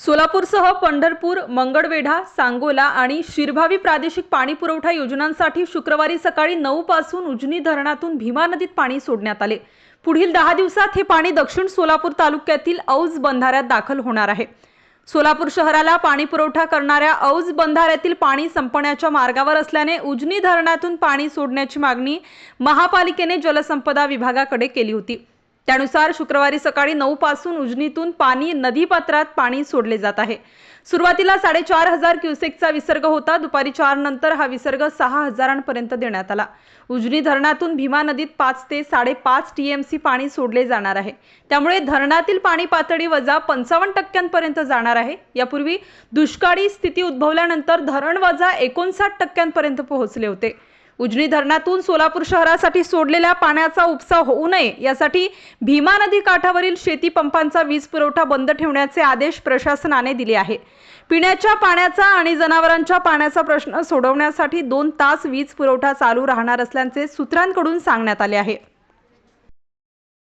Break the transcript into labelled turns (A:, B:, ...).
A: सोलापूरसह पंढरपूर मंगळवेढा सांगोला आणि शिरभावी प्रादेशिक पाणी पुरवठा योजनांसाठी शुक्रवारी सकाळी नऊ पासून उजनी धरणातून भीमा नदीत पाणी सोडण्यात आले. पुढील दहा दिवसात हे पाणी दक्षिण सोलापूर तालुक्यातील औज बंधाऱ्यात दाखल होणार आहे. सोलापूर शहराला पाणी पुरवठा करणाऱ्या औज बंधाऱ्यातील पाणी संपण्याच्या मार्गावर असल्याने उजनी धरणातून पाणी सोडण्याची मागणी महापालिकेने जलसंपदा विभागाकडे केली होती. त्यानुसार शुक्रवारी सकाळी नऊ पासून उजनीतून पाणी नदीपात्रात पाणी सोडले जात आहे. सुरुवातीला साडेचार हजार क्युसेकचा विसर्ग होता. दुपारी चार नंतर हा विसर्ग सहा हजारांपर्यंत देण्यात आला. उजनी धरणातून भीमा नदीत पाच ते साडेपाच टीएमसी पाणी सोडले जाणार आहे. त्यामुळे धरणातील पाणी पातळी वजा पंचावन्न टक्क्यांपर्यंत जाणार आहे. यापूर्वी दुष्काळी स्थिती उद्भवल्यानंतर धरण वजा एकोणसाठ टक्क्यांपर्यंत पोहोचले होते. उजनी धरणातून सोलापूर शहरासाठी सोडलेल्या पाण्याचा उपसा होऊ नये यासाठी भीमा नदी काठावरील शेती पंपांचा वीज पुरवठा बंद ठेवण्याचे आदेश प्रशासनाने दिले आहे पिण्याच्या पाण्याचा आणि जनावरांच्या पाण्याचा प्रश्न सोडवण्यासाठी दोन तास वीज पुरवठा चालू राहणार असल्याचे सूत्रांकडून सांगण्यात आले आहे.